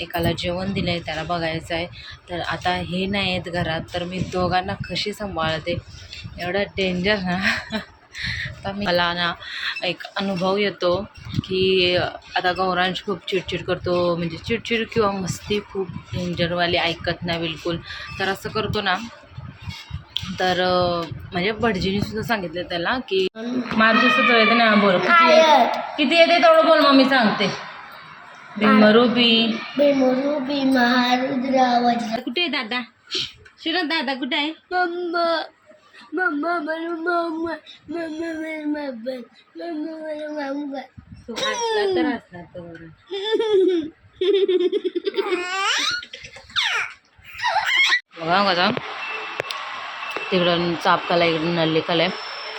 एकाला जेवण दिलं आहे त्याला बघायचं आहे तर आता हे नाही आहेत घरात तर मी दोघांना कशी सांभाळते? एवढं डेंजर ना. तर मी मला ना एक अनुभव येतो की आता गौरांश खूप चिडचिड करतो म्हणजे चिडचिड किंवा मस्ती खूप डेंजरवाली ऐकत नाही बिलकुल. तर असं करतो ना तर म्हणजे भटजीने सुद्धा सांगितलं त्याला की माझं सुद्धा येते ना बोल. किती येते- किती येते तेवढं बोल मग मी सांगते. भीमरू बी बेमरू भीमहारुद्र वज्र. कुठे आहे दादा? शिरत दादा कुठे आहे? मम्मा मम्मा मला मम्मा मम्मा मला मम्मा मम्मा मला मम्मा. तो हसला तर हसला तो बरं. बघा बघा. तिकडं चापकाला इकडून नल्लिकाला आहे.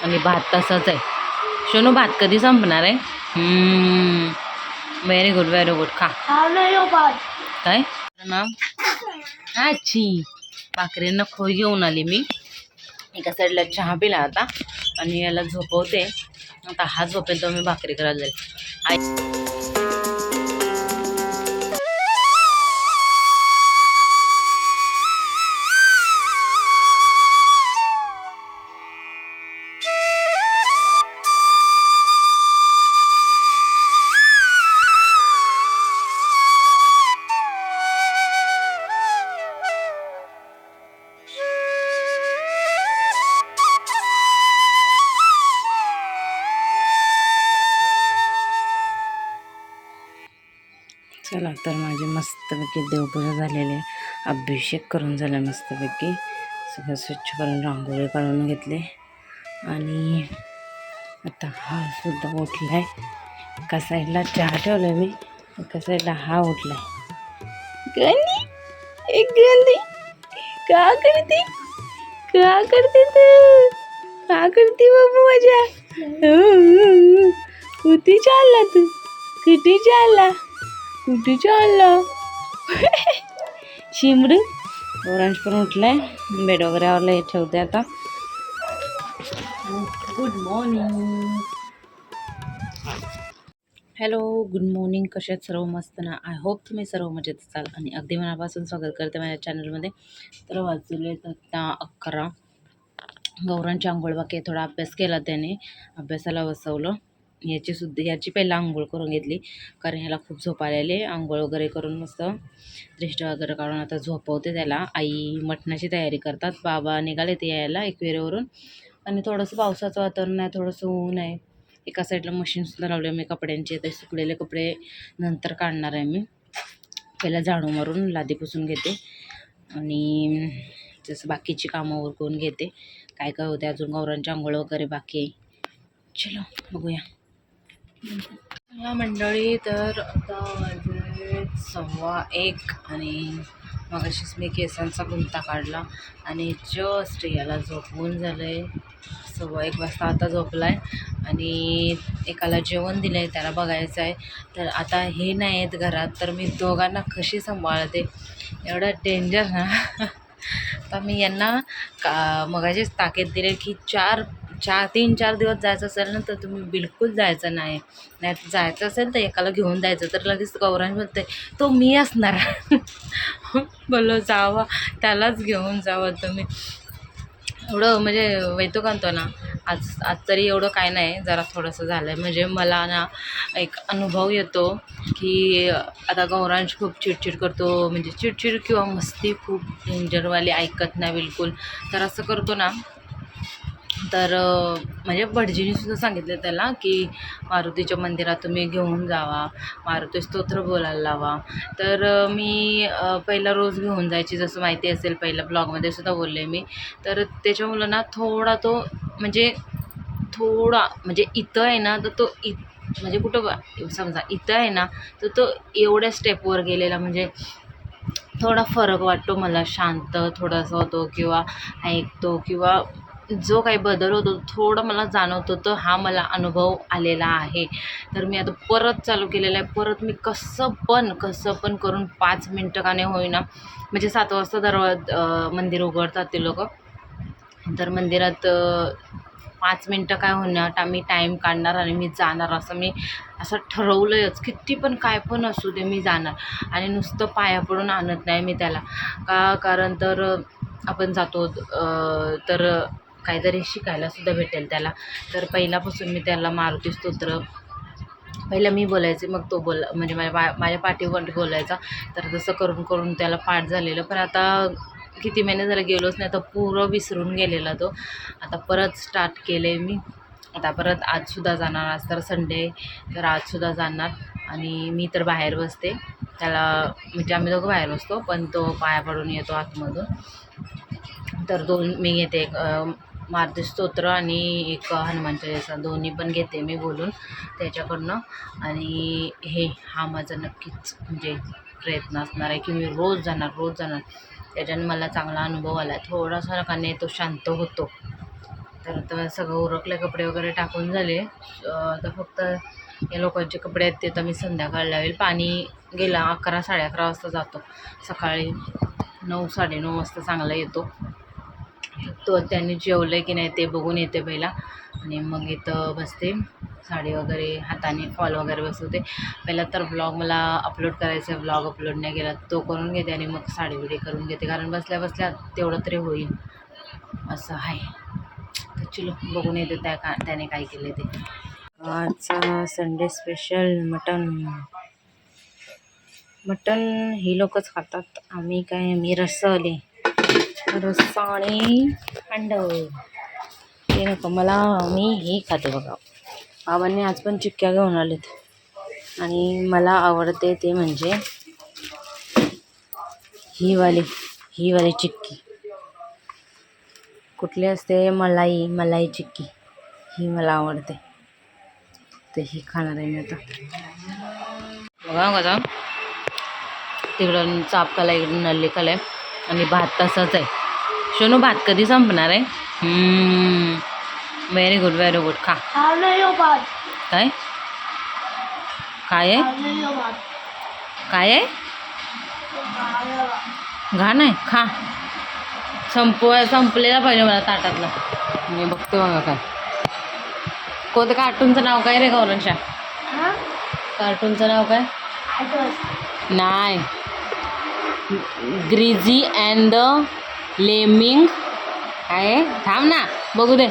आणि भात तसाच आहे. शोनू भात कधी संपणार आहे? व्हेरी गुड व्हेरी गुड खा. काय? ना आची भाकरींना खोय घेऊन आली मी. एका साईडला चहा पिला आता. आणि याला झोपवते. आता हा झोपेल तर मी भाकरी करायला जाईल. आई की देवपूजा झालेली आहे. अभिषेक करून झाला मस्तपैकी. सगळं स्वच्छ करून रांगोळी काढून घेतले. आणि आता हा सुद्धा उठला आहे एका साईडला चहा ठेवला मी एका साईडला हा उठला आहे एक गंदी का करते? का करते तू? का करते बाबू माझ्या? कुठे चालला तू? कुठे चालला? कुठे चालला? शिमडू ओरांज पण उठलाय. बेड वगैरे आवरलं हे ठेवते आता. Good morning hello good morning कसे आहेत? सर्व मस्त ना? आय होप तुम्ही सर्व मजेत असाल. आणि अगदी मनापासून स्वागत करते माझ्या चॅनलमध्ये तर वाचले आता अकरा. गौरांची आंघोळ बाकी. थोडा अभ्यास केला त्याने. अभ्यासाला बसवलं. याची सुद्धा याची पहिला आंघोळ करून घेतली. कारण ह्याला खूप झोप आलेले आंघोळ वगैरे करून मस्त दृष्ट वगैरे काढून आता झोपवते त्याला. आई मटणाची तयारी करतात. बाबा निघाले ते यायला एकवेरेवरून. आणि थोडंसं पावसाचं वातावरण आहे थोडंसं ऊन आहे. एका साईडला मशीनसुद्धा लावले मी कपड्यांचे. ते सुकलेले कपडे नंतर काढणार आहे मी. पहिला झाडू मारून लादी पुसून घेते. आणि जसं बाकीची कामं उरकून घेते. काय काय होते अजून? गौरांची आंघोळ वगैरे बाकी आहे. चलो बघूया. मंडळी तर आता वाजले सव्वा एक आणि मगाशीच मी केसांचा गुंता काढला आणि जस्ट याला झोपवून झालं आहे सव्वा एक वाजता आता झोपला आहे आणि एकाला जेवण दिलं आहे त्याला बघायचं आहे तर आता हे नाही आहेत घरात तर मी दोघांना कशी सांभाळते? एवढं डेंजर ना. तर मी यांना का मगाशीच ताकीद दिले की चार चार तीन चार दिवस जायचं असेल ना तर तुम्ही बिलकुल जायचं नाही. नाही जायचं असेल तर एकाला घेऊन जायचं तर लगेच गौरांश बोलते तो मी असणार. बोललो जावा त्यालाच घेऊन जावं तुम्ही. एवढं म्हणजे वैतो आणतो ना आज आज तरी एवढं काय नाही जरा थोडंसं झालं आहे म्हणजे मला ना एक अनुभव येतो की आता गौरांश खूप चिडचिड करतो म्हणजे चिडचिड किंवा मस्ती खूप डेंजरवाली ऐकत नाही बिलकुल. तर असं करतो ना तर म्हणजे भटजीनीसुद्धा सांगितलं त्याला की मारुतीच्या मंदिरात तुम्ही घेऊन जावा मारुती स्तोत्र बोलायला लावा. तर मी पहिला रोज घेऊन जायची जसं माहिती असेल पहिल्या ब्लॉगमध्ये सुद्धा बोलले मी. तर त्याच्यामुळं ना थोडा तो म्हणजे थोडा म्हणजे इथं आहे ना तर तो इ म्हणजे कुठं समजा इथं आहे ना तर तो एवढ्या स्टेपवर गेलेला म्हणजे थोडा फरक वाटतो मला शांत थोडासा होतो किंवा ऐकतो किंवा जो काही बदल होतो थोडं मला जाणवत होतं हा मला अनुभव आलेला आहे. तर मी आता परत चालू केलेला आहे. परत मी कसं पण कसं पण करून पाच मिनटं का नाही होईना. म्हणजे सात वाजता दरवाज मंदिर उघडतात ते लोक. तर मंदिरात पाच मिनटं काय होणार टा मी टाईम काढणार आणि मी जाणार. असं मी असं ठरवलंयच. किती पण काय पण असू दे मी जाणार. आणि नुसतं पाया पडून आणत नाही मी त्याला. का कारण तर आपण जातो तर काहीतरी शिकायलासुद्धा भेटेल त्याला. तर पहिल्यापासून मी त्याला मारुती स्तोत्र पहिलं मी बोलायचे मग तो बोल म्हणजे माझ्या मा माझ्या पाठीवर बोलायचा. तर तसं करून करून त्याला पाठ झालेलं. पण आता किती महिने झाले गेलोच नाही तर पुरं विसरून गेलेला तो. आता परत स्टार्ट केले मी. आता परत आजसुद्धा जाणार. आज तर संडे तर आजसुद्धा जाणार. आणि मी तर बाहेर बसते. त्याला म्हणजे आम्ही दोघं बाहेर बसतो पण तो पाया पडून येतो आतमधून. तर दोन मी घेते एक मारुती स्तोत्र आणि एक हनुमान चालीसा दोन्ही पण घेते मी बोलून त्याच्याकडनं. आणि हे हा माझा नक्कीच म्हणजे प्रयत्न असणार आहे की मी रोज जाणार रोज जाणार. त्याच्याने मला चांगला अनुभव आला. आहे थोडासा नकाने तो शांत होतो. तर आता सगळं उरकले कपडे वगैरे टाकून झाले. तर फक्त या लोकांचे कपडे आहेत ते तर मी संध्याकाळ लावेल. पाणी गेला अकरा साडे अकरा वाजता जातो. सकाळी नऊ साडेनऊ वाजता चांगला येतो. तो त्यांनी जेवलं आहे की नाही ते बघून येते पहिला. आणि मग इथं बसते. साडी वगैरे हाताने फॉल वगैरे बसवते. पहिला तर ब्लॉग मला अपलोड करायचा आहे ब्लॉग अपलोड नाही केला तो करून घेते आणि मग साडी बिडी करून घेते. कारण बसल्या बसल्या तेवढं तरी होईल. असं आहे. तर चलो बघून येते त्या का त्याने काय केले ते. आजचा संडे स्पेशल मटन मटन ही लोकच खातात. आम्ही काय मी रस्सवली रस्सा आणि अंड ते नको मला मी ही खाते बघा. बाबांनी आज पण चिक्क्या घेऊन आलेत. आणि मला आवडते ते म्हणजे ही वाली ही वाली चिक्की. कुठली असते? मलाई मलाई चिक्की. ही मला आवडते. तर ही खाणार आहे मी आता. बघा कसं तिकडं चापकाला इकडून नल्लिकाला आहे आणि भात तसाच आहे. शोनू भात कधी संपणार आहे? व्हेरी गुड व्हेरी गुड खा. नाही काय? काय आहे? नाही काय आहे? घाण आहे खा. संपवाय संपलेला पाहिजे मला ताटातला. मी बघते बघा काय. कोणतं कार्टूनचं नाव काय रे गौरंशा? हा? कार्टूनचं नाव काय? नाही. ग्रीझी अँड द लेमिंग आहे? थांब ना. बघू दे.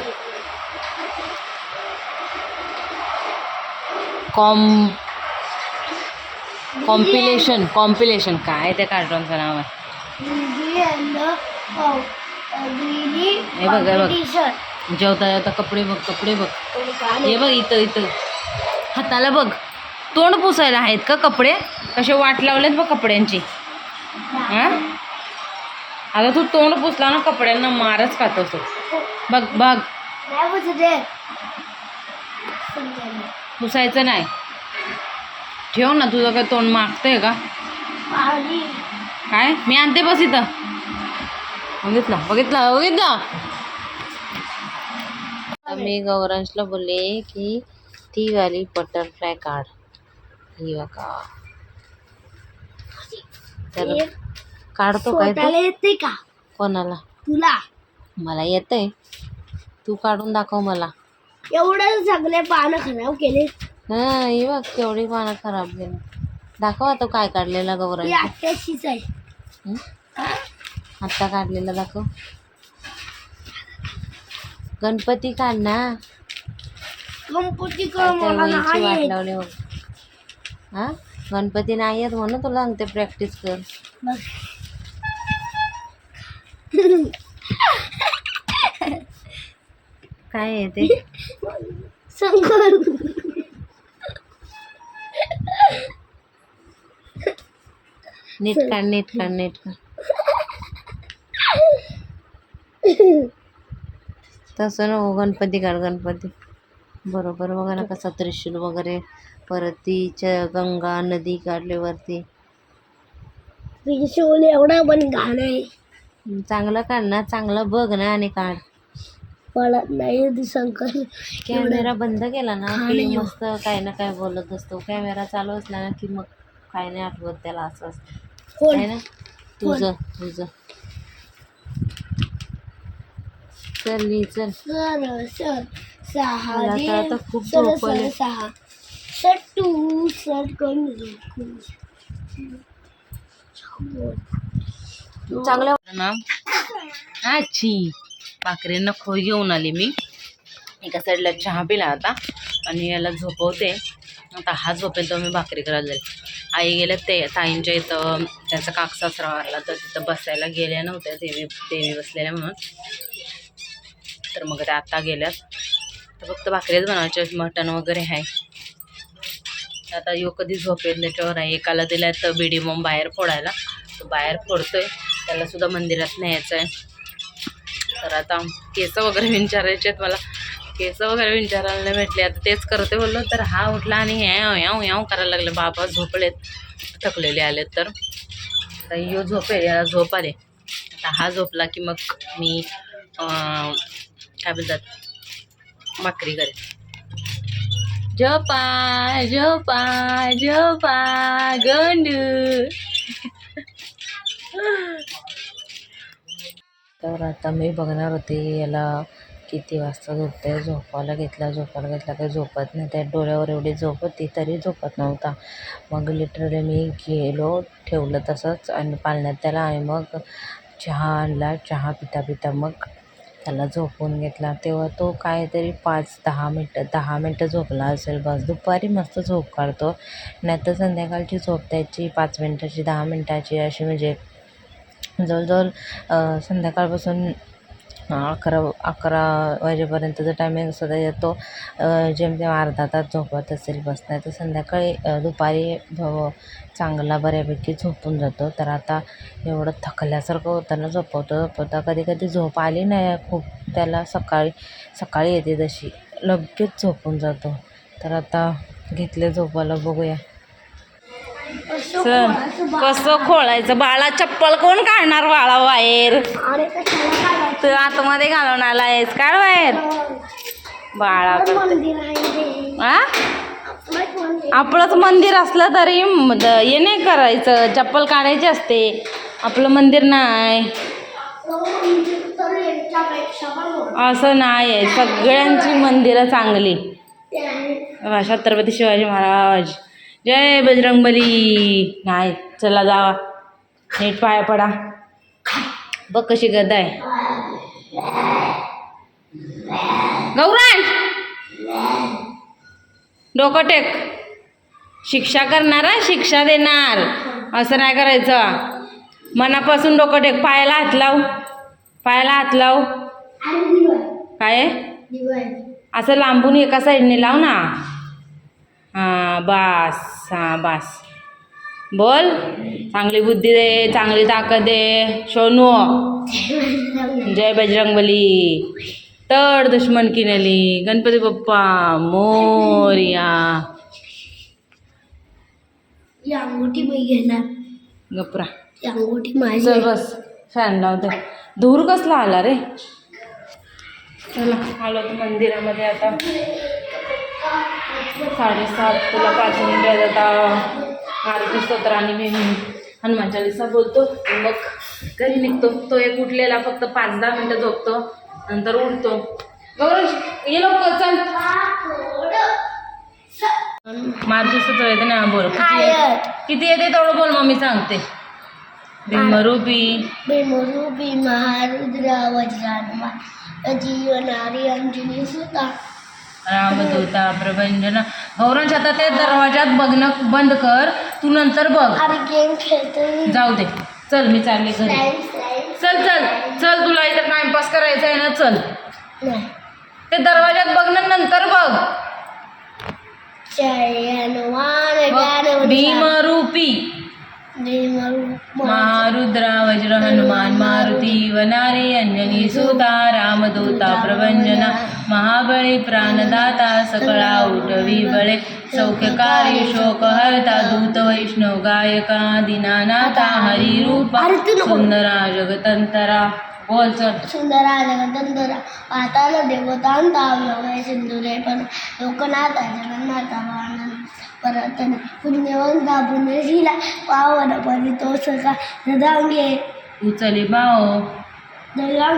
कॉम कॉम्पिलेशन कॉम्पिलेशन काय त्या कार्टूनचं नाव आहे? हे बघ, हे बघ. जेवता जेवता कपडे बघ कपडे बघ. हे बघ इथं इथं. हाताला बघ. तोंड पुसायला आहेत का कपडे? कसे वाट लावलेत बघ कपड्यांची. हां? आता तू तोंड पुसला ना कपड्यांना मारच खात असतो बघ बघ. पुसायचं नाही. ठेव ना तुझं काय तोंड मागतंय का? काय? मी आणते बस इथं. बघितलं बघितलं बघितलं. मी गौरांशला बोलले की ती वाली बटरफ्लाय काढ. ही बघा. तर काढतो काय तो? येते का? कोणाला? तुला? मला येतंय. तू काढून दाखव मला. एवढं सगळे पानं खराब केले. हा ही बघ केवढी पानं खराब गेली दाखव आता काय काढलेला ती गौरांश आत्याशीच आहे. आत्ता काढलेला दाखव. गणपती काढ ना. गणपती काय वहीची नाही वाट. लावली बघ. हा? गणपती नाही येत म्हणून तुला सांगते प्रॅक्टिस कर. बघ. काय आहे ते? शंकर नीट काढ नीट काढ नीट काढ. तसं नको गणपती काढ गणपती. बरोबर बघा ना कसा त्रिशूल वगैरे परत ती च गंगा नदी काढली वरती त्रिशूल एवढा पण घाण आहे. चांगलं काढ ना चांगलं बघ ना आणि काढ. पळत नाही ती शंकर कॅमेरा बंद केला ना की. मस्त काय ना काय बोलत असतो. कॅमेरा चालू असला ना की मग काय नाही आठवत त्याला असं असतं. ना? तुझं तुझं. चल चल. सर सर सहा. आता खूप सर झोप सर. सहा. सट्टू सर कमी चांगलं ना आची भाकरींना खोय घेऊन आली मी. एका साईडला चहा पिला आता. आणि याला झोपवते. आता हा झोपेल तर मी भाकरी करायला जाईल. आई गेल्या ते ताईंच्या इथं त्याचा काकसासरा वारला तर तिथं बसायला गेल्या नव्हत्या. देवी देवी बसलेल्या म्हणून. तर मग त्या आत्ता गेल्यात. तर फक्त भाकरीच बनवायचे मटण वगैरे आहे. आता यो कधी झोपेल त्याच्यावर आहे. एकाला दिला तर बिडी मग बाहेर फोडायला. तो बाहेर फोडतोय. त्याला सुद्धा मंदिरात न्यायचं आहे तर आता केस वगैरे विचारायचे आहेत मला. केस वगैरे विचारायला नाही भेटले. आता तेच करते बोललो तर हा उठला आणि ह्या याव याव करायला लागले. बाबा झोपलेत थकलेले आलेत तर. आता यो झोपेल याला झोप आले. आता हा झोपला की मग मी काय बोलतात? भाकरी करेन. झोपा झोपा झोपा गंडू. तर आता मी बघणार होते याला किती वाजता झोपते झोपायला घेतला झोपायला घेतला काही झोपत नाही. त्या डोळ्यावर एवढी झोप होती तरी झोपत नव्हता. मग लिटरली मी गेलो ठेवलं तसंच आणि पाळण्यात त्याला आणि मग चहा आणला चहा पिता पिता मग त्याला झोपून घेतला. तेव्हा तो काहीतरी पाच दहा मिनटं दहा मिनटं झोपला असेल बस. दुपारी मस्त झोप काढतो. नाही तर संध्याकाळची झोप त्याची पाच मिनटाची दहा मिनटाची अशी म्हणजे जवळजवळ संध्याकाळपासून अकरा अकरा वाजेपर्यंतचा टायमिंग असतो त्याच्यात तो जेमतेम अर्धा तास झोपत असेल बस नाही तर संध्याकाळी दुपारी भ- चांगला बऱ्यापैकी झोपून जातो. तर आता एवढं थकल्यासारखं होताना झोपवता झोपवता कधी कधी झोप आली नाही खूप. त्याला सकाळी सकाळी येते तशी. लगेच झोपून जातो. तर आता घेतले झोपायला बघूया. चल कसं खोळायचं? बाळा चप्पल कोण काढणार बाळा बाहेर? तू आतमध्ये घालून आलायस काढ बाहेर? बाळा आहे ते. आ? आपलंच मंदिर. असलं तरी हे नाही करायचं. चप्पल काढायची असते. आपलं मंदिर नाही. मोठं. असं नाही आहे. सगळ्यांची मंदिरं चांगली. छत्रपती शिवाजी महाराज. जय बजरंगबली. नाही चला जावा. नीट पाया पडा. बघ कशी गदा आहे. गौरांग डोकं टेक. शिक्षा करणारा शिक्षा देणार. असं नाही करायचं. मनापासून डोकं टेक. पायाला हात लाव. पायाला हात लाव. काय. असं लांबून एका साईडने लाव ना. हां बास हां बास. बोल. चांगली बुद्धी दे चांगली ताकद दे. सोनू. जय बजरंगबली. तड दुश्मन किनली गणपती बाप्पा मोर्या. अंगठी मी घेणार. गपरा अंगठी माझी. बस. फॅन लावते धूर कसला आला रे? चला. आलो तर मंदिरामध्ये आता. साडेसात तुला पाच मिनिटात आता आरती स्तोत्र आणि मी हनुमान चालीसा बोलतो. मग घरी निघतो. तो एक उठलेला फक्त पाच दहा मिनटं झोपतो. नंतर उठतो. गौरव ये लवकर चल. मारुती स्तोत्र येते ना बोल? किती येते तेवढं बोल मम्मी सांगते. भीमरूपी भीमरूपी महारुद्र वज्रान्मा जीवनारी अंजनी सुता रामदूता प्रभंजन. गौरव आता ते दरवाजात बघणं बंद कर. तू नंतर बघ. गेम खेळतो जाऊ दे. चल मी चालले घरी. चल चल. चल तुला इथं टाइमपास करायचा आहे ना चल. ते दरवाजात बघणं नंतर बघ. भीमरूप. महारुद्रा वज्र हनुमान मारुती वनारी अंजनी सुता रामदूता प्रभंजना. महाबळी प्राणदाता सकळा उठवी बळे सौख्यकारी शोकहर्ता दूत वैष्णव गायका दिनानाथा हरिरूपा. सुंदरा जगतंतरा. बोल चल. सुंदरा जगदंदरा पाताल देवतांता अवलवय सिंधुरे पण लोकनाथा जगन्नाथा वानन परतन पुण्यवंता पुण्यशीला पावन परितोषका सदांगे. उचली बाओ दर्या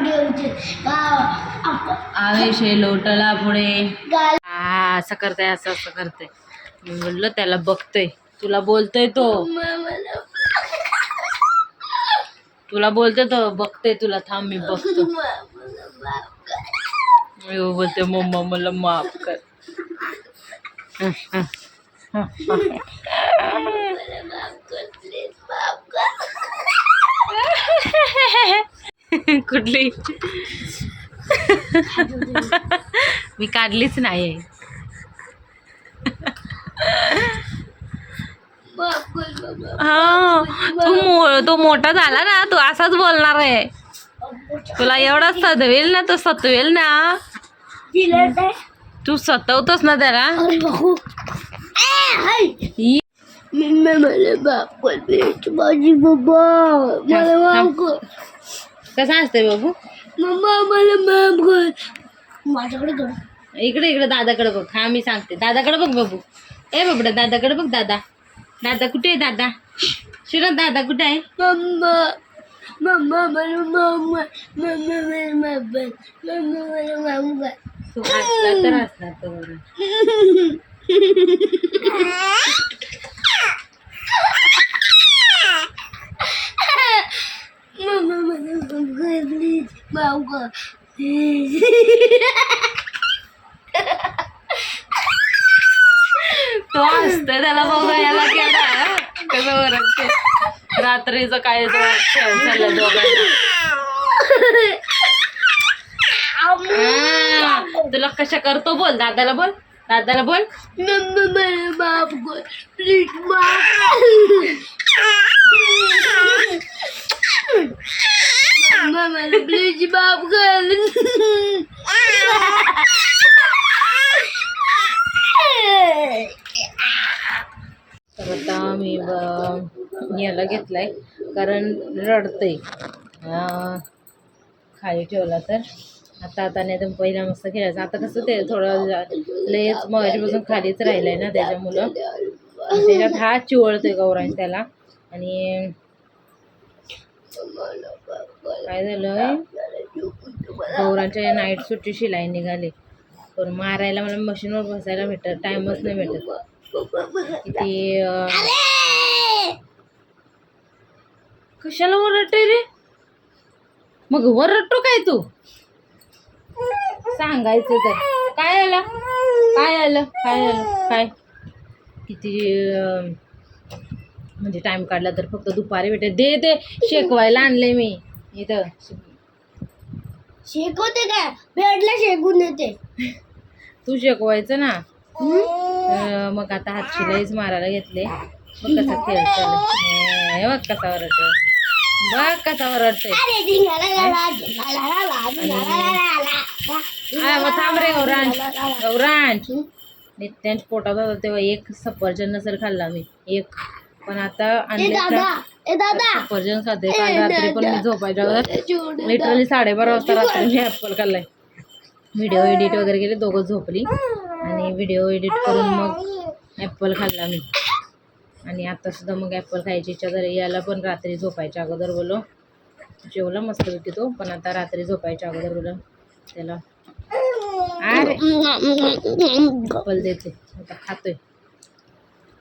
शे लोटला पुढे. हा असं करताय असं असं करते मी म्हणलं त्याला बघतोय. तुला बोलतोय तो. तुला बोलतोय तो बघतोय तुला. थांब मी बघतो. मी बोलते मम्मा मला माफ कर. हं, हं, कुठली? मी काढलीच नाही. हा तू मो तो मोठा झाला ना तू असाच बोलणार आहे. तुला एवढा सदवेल ना तो सतवेल ना. तू सतवतोस ना त्याला. मला कसा असते बाबू? मम्मा माझ्याकडे इकडे इकडे दादाकडे बघ. हा मी सांगते. दादाकडे बघ बाबू. ए बाबडा दादाकडे बघ दादा. दादा कुठे आहे दादा? शिरत दादा कुठे आहे? मम्मा मम्मा मला मम्मा मम्मा मला माफ कर मम्मा मला माफ कर तू हसला तर हसणार तो बघा. तो हसतोय त्याला बघा याला केला कसं ओरडते रात्रीचं काय तो दोघांना? तुला कशा करतो बोल दादाला बोल दादाला बोल. मम्मा मला माफ प्लीज माफ मम्मा मला प्लीज माफ तर आता मी ब- याला घेतलाय कारण रडतंय. खाली ठेवला तर. आता आता नाही तर पहिला मस्त खेळायचं. आता कसं ते थोडं लयच मगाशीपासून खालीच राहिलंय ना त्याच्यामुळं. त्याच्यात हा चिवळतोय गौरांश त्याला. आणि काय झालं? गौरांच्या नाईट सुट्टी शिलाई निघाली. पण मारायला मला मशीनवर बसायला भेटत टाइमच नाही भेटत. किती कशाला ओरडतोय रे? मग ओरडतो काय तू? सांगायचं तर. काय आलं? काय आलं? काय आलं? काय? किती म्हणजे टाइम काढला तर फक्त दुपारी भेटेल. दे ते शेकवायला आणलंय मी. इथं. शेकवते काय? बेडला शेकून येते तू शेकवायचं ना? अं, मग आता हात शिलाईच मारायला घेतले. बघ कसा खेळ चालू बघ कसा ओरडतोय. बघ कसा ओरडतोय. आ, मग थांब रे गौरांश गौरांश नित्यांश पोटात होता तेव्हा एक सफरचंद नसेल खाल्ला मी. एक. पण आता आणले सफरचंद खाते. रात्री पण मी झोपायच्या अगोदर लिटरली साडेबारा वाजता रात्री मी ॲपल खाल्लाय. व्हिडिओ एडिट वगैरे केले दोघं झोपली. आणि व्हिडिओ एडिट करून मग ॲपल खाल्ला मी. आणि आता सुद्धा मग ॲपल खायची इच्छा झाली. याला पण रात्री झोपायच्या अगोदर बोलो जेवला मस्त पैकी तो पण आता रात्री झोपायच्या अगोदर बोलो त्याला. अरे ॲपल देते. आता खातोय.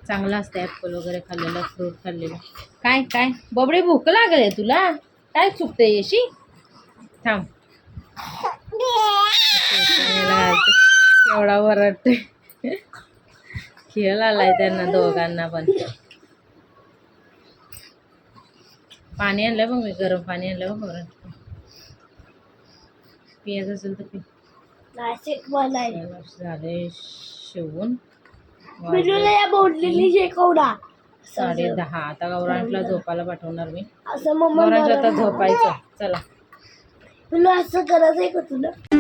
चांगलं असतं ॲपल वगैरे खाल्लेलं फ्रूट खाल्लेलं. काय काय? बबडे भूक लागले आहे तुला? काय चुकते येशी? थांब. एवढा वरडते खेळ आलाय त्यांना दोघांना पण. पाणी आणलं बघ मी गरम पाणी आणलं बघ बरं पियाचं असेल तर पी. झाले शिवून. तुला या बोललेली शिकवणार साडे दहा. आता गौरांशला झोपायला पाठवणार मी. असं मम्मा गौरांश आता झोपायचं. चला. तुला असं करायचंय का तुला?